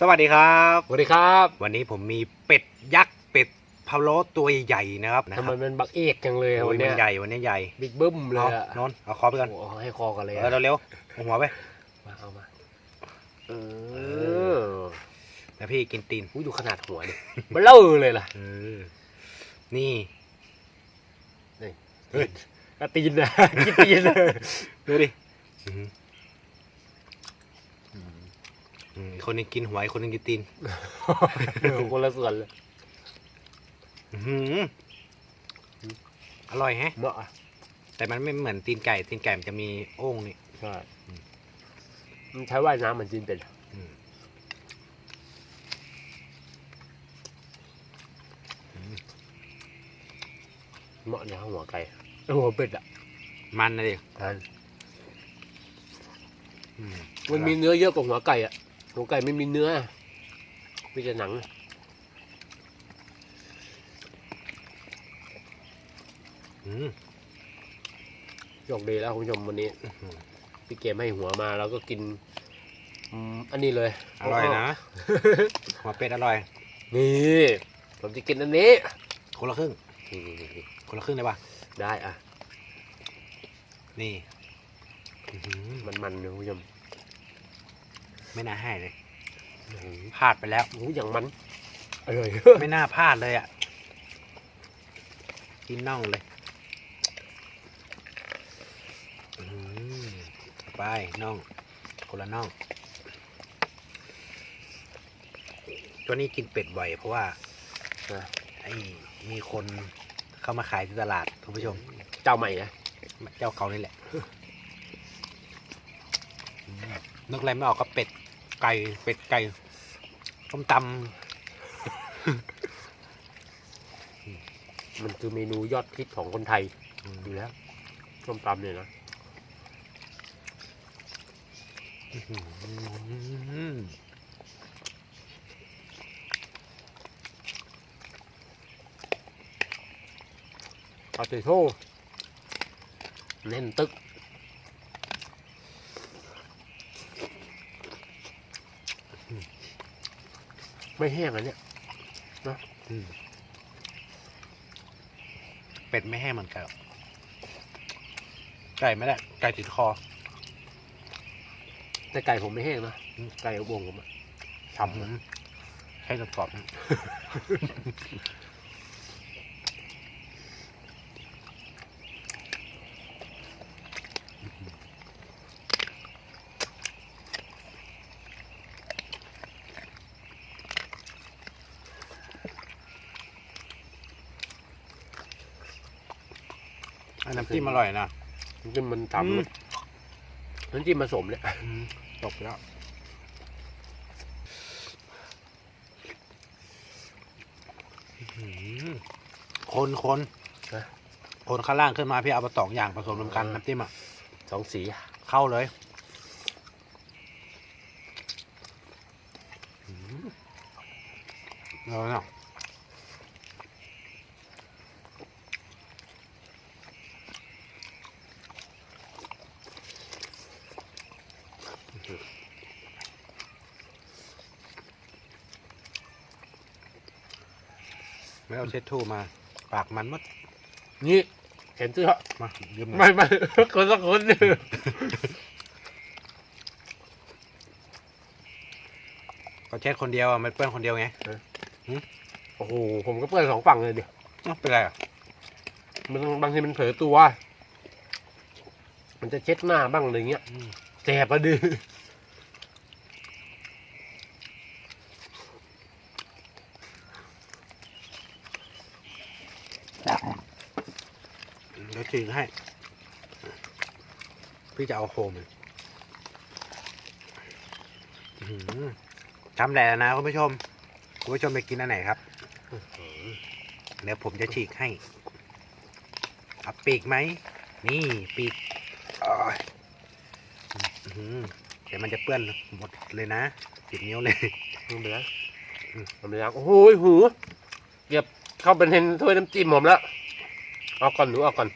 สวัสดีครับ สวัสดีครับ วันนี้ผมมีเป็ดยักษ์เป็ดพะโล้ตัวใหญ่ๆนะครับนะคทำรัไมมันบักเอกจังเลยอะโอ้วัยนมัเนี้นยใหญ่วันนี้ใหญ่บิ๊กบึ้มเลยเอาอะนนท์เอาคอไปก่อนโอ้โหให้คอกันเลยเออะอเร็วๆเอาหัวไปมาเอามาเอเออแล้วพี่กินตีนอุ้ยดูขนาดหัวดิมันเล่าเลยล่ะเออนี่ เฮ้ยกระตีนนะกินตีนเลยดูดิอื้อหือ อืมคนหนึงกินหัวอีกคนหนึงกินตีนเออคนละส่วนเลยอื้อหืออร่อยแฮะ เหมาะอะแต่มันไม่เหมือนตีนไก่ตีนไก่มันจะมีโอ่งนี่ ใช่มันใช้ว่ายน้ำเหมือนจีนเป็นอืมเหมาะเนี่ยหัวไก่เออหัวเป็ดอะมันนะดิอันอืมมันมีเนื้อเยอะกว่าหัวไก่อะ หัวไก่ไม่มีเนื้อมีแต่หนังอืมโชคดีแล้วคุณผู้ชมวันนี้อื้อหือพี่เกมให้หัวมาแล้วก็กินอืมอันนี้เลย อร่อยนะ หัวเป็ดอร่อย นี่ผมจะกินอันนี้ คนละครึ่งนี่นี่นี่คนละครึ่งได้ปะได้อะ นี่อื้อหือมันมันๆนะคุณผู้ชม ไม่น่าให้เลยโอ้โหพลาดไปแล้วโอ้โหอย่างมันอร่อยไม่น่าพลาดเลยอะกินน่องเลยอื้อหือไปน่องคนละน่อง ตัวนี้กินเป็ดบ่อยเพราะว่านะไอ้มีคนเข้ามาขายที่ตลาดคุณผู้ชม เจ้าใหม่นะเจ้าเขานี่แหละอืมนึกอะไรไม่ออกก็เป็ด ไก่เป็ดไก่ต้มตำมันคือเมนูยอดฮิตของคนไทยำอยู่แล้วส้มตำเนี่ยนะอื้อหือปาเตโชแน่นตึก ไม่แห้งอันเนี้ยอืมเป็ดไม่แห้งเหมือนไก่หรอกไก่ไม่ได้ไก่ติดคอ แต่ไก่ผมไม่แห้งนะอืมไก่อบวงผมอะทำนะให้กรอบๆนะ นน้ำจิ้มอร่อยนะน้ำจิ้มมันอืมทำน้ำจิ้มผสมเนี่ยอืมตกแล้วอื้อหือคนคนนะคนข้างล่างขึ้นมาพี่เอาไปสองอย่างผสมรวมกันอ่าน้ำจิ้มอะสองสีเข้าเลยอืมเอาเนาะ ไม่เอาเช็ดทูมา ปากมันหมดนี่เห็นเสื้อมายืมหน่อยไม่ไม่คนสักคนหนึ่งก็เช็ดคนเดียวอะมันเปื้อนคนเดียวไงโอ้โหผมก็เปิดสองฝั่งเลยเดี๋ยวเอ้าเป็นไรอะมันบางทีมันเผลอตัว มันจะเช็ดหน้าบ้างอะไรเงี้ยอืมแสบอะดื้อ เดี๋ยวฉีกให้ พี่จะเอาโคมเลยอื้อหือทำแหละนะคุณผู้ชม คุณผู้ชมไปกินอันไหนครับเดี๋ยวผมจะฉีกให้เอาปีกไหม นี่ปีกอ้ายอื้อหือเดี๋ยวมันจะเปื้อนหมดเลยนะสิบนิ้วเลยมันไปแล้วมันไปแล้วโอ้โหหูเก็บ เข้าเป็นเห็นถ้วยน้ำจิ้มผมแล้ว เอาก่อนหนูเอาก่อน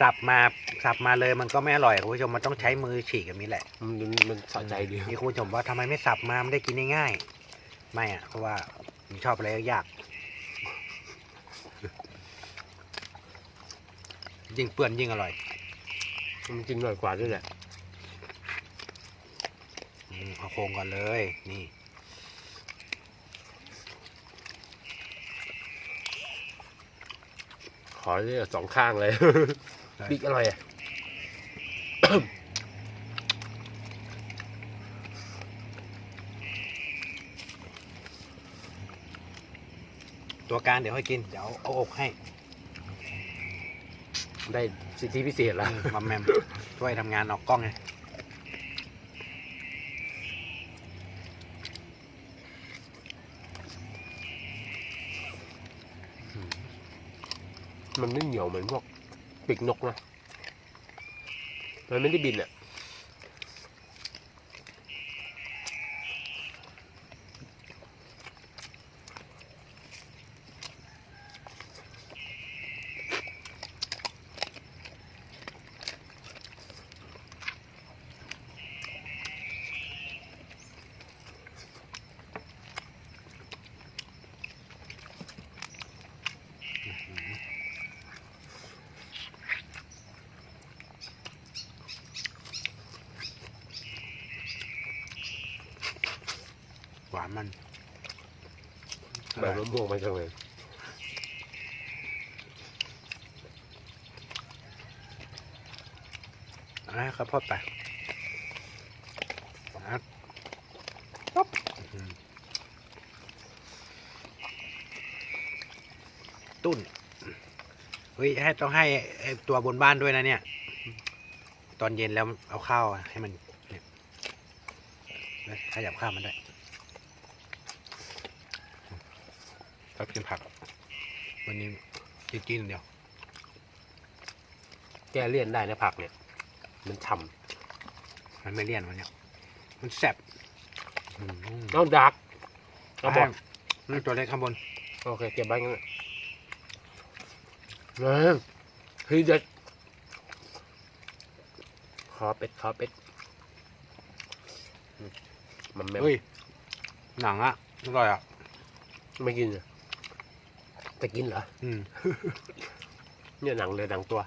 สับมาสับมาเลยมันก็ไม่อร่อยคุณผู้ชมมันต้องใช้มือฉีกแบบนี้แหละมันมันสะใจดีนี่คุณผู้ชมว่าทำไมไม่สับมามันได้กินง่ายๆไม่อะเพราะว่าผมชอบอะไรยากยิ่งเปื้อนยิ่งอร่อย มันกินอร่อยกว่าด้วยแหละอืมเอา โครงก่อนเลย นี่ ขอเลยสองข้างเลยบิ๊กอร่อยอะตัวการเดี๋ยวให้กิน เดี๋ยวเอาอกให้ ได้สิทธิพิเศษแล้วอืมมัมแมมช่วยทำงานออกกล้องไง มันไม่เหนียวเหมือนพวกปีกนกนะ มันไม่ได้บินอะ มันแบบมะม่วงไปจังเลยเอาให้ข้าวโพดไปนะป๊บอื้อหือตุ้น เฮ้ย ให้ต้องให้ไอ้ตัวบนบ้านด้วยนะเนี่ย ตอนเย็นแล้วเอาข้าวให้มันเนี่ยขยับข้าวมันได้ ก็กินผัก วันนี้จะกินอย่างเดียว แก้เลี่ยนได้นะผักเนี่ย มันฉ่มันไม่เลี่ยนวันเนี้ยมันแสบอืมำเอาดักเอาบอให้กตัวเล็กข้างบน โอเค เก็บไว้งั้นแหละเออเฮ้ยเด็ดขอเป็ดขอเป็ดอืมมันแม่เฮ้ยหนังอะอร่อยอะไม่กินเหรอ จะกินเหรอ อืม เนี่ยหนังเลยหนังตัว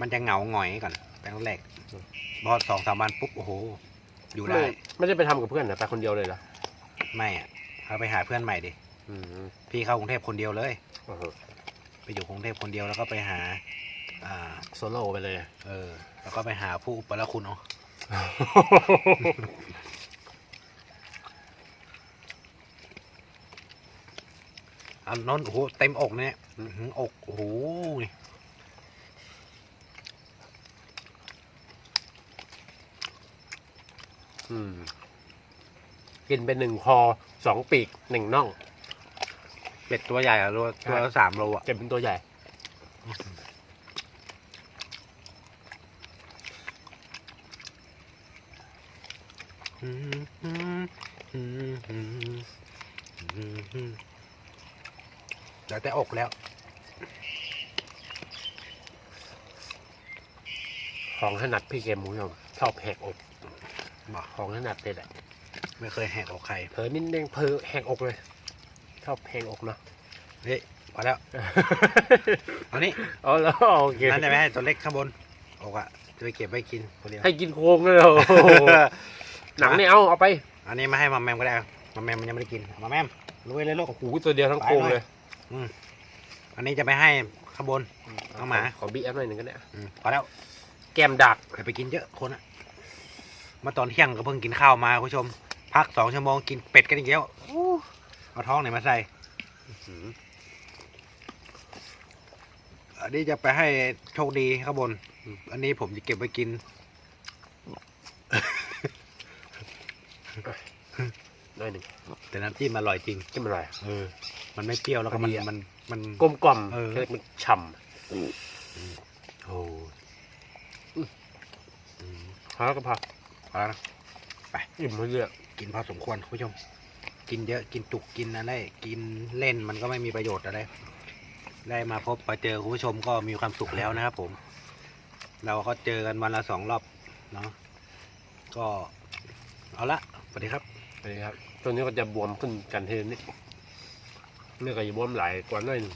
มันจะเหงาหงอยก่อนแป้งแรกพอสองสามวันปุ๊บ โอ้โห อยู่ได้ไม่ไม่ได้ไปทำกับเพื่อนนะไปคนเดียวเลยเหรอ ไม่อะเขาไปหาเพื่อนใหม่ดิอืมพี่เข้ากรุงเทพคนเดียวเลยโอ้โหไปอยู่กรุงเทพคนเดียวแล้วก็ไปหา อ่าโซโล่ไปเลย เออ แล้วก็ไปหาผู้อุปละคุณเอาอันนั้นโอ้โหเต็มอกเนี่ยอกโอ้โหอืมกินไปหนึ่งคอสองปีกหนึ่งน่อง เป็ดตัวใหญ่อะตัวตัวสามโลอะเก็บเป็นตัวใหญ่ เดี๋ยวแต่อกแล้ว ของถนัดพี่เกมคุณผู้ชมชอบแหกอกบอกของถนัดเลยแหละไม่เคยแหกอกใครเผลอนิดนึงเผลอแหกอกเลย ชอบแหกอกเนาะเฮ้ยพอแล้วเอานี่อ๋อแล้วโอเคนั่นจะไม่ให้ตัวเล็กข้างบนอกอะจะไปเก็บไว้กินคนเดียวให้กินโครงเลยเหรอ หหนังนี่เอาเอาไปอันนี้มาให้มาแมมก็ได้เอามาแมมมันยังไม่ได้กินเอามาแมมลุยเลยลูกโอ้โหตัวเดียวทั้งโครงเลยอันนี้จะไปให้ข้างบนเอาหมาขอบีแอฟหน่อยหนึ่งก็ได้อืมพอแล้วแก้มดักอย่าไปกินเยอะคนอะเมื่อตอนเที่ยงก็เพิ่งกินข้าวมาคุณผู้ชม พักสองชั่วโมงกินเป็ดกันอีกแล้วอู้เอาท้องไหนมาใส่อืมอันนี้จะไปให้โชคดีข้างบน อันนี้ผมจะเก็บไว้กิน หน่อยหนึ่งแต่น้ำจิ้มอร่อยจริงจิ้มอะไรเออ มันไม่เปรี้ยวแล้วก็มันพอดีอะมันมันกลมกล่อมเออเรียกมันฉ่โอ้ำพอแล้วก็พอพอแล้วนะไปอิ่มเลยเนี่ยกินพอสมควรคุณผู้ชม กินเยอะกินจุกกินอะไรกินเล่นมันก็ไม่มีประโยชน์อะไรได้มาพบมาเจอคุณผู้ชมก็มีความสุขแล้วนะครับผม เราก็เจอกันวันละสองรอบเนาะก็เอาละสวัสดีครับนี่ครับ ตัวนี้ก็จะบวมขึ้นกันเทนนี่นี่ก็จะบวมหลายกว่าหน่อยหนึง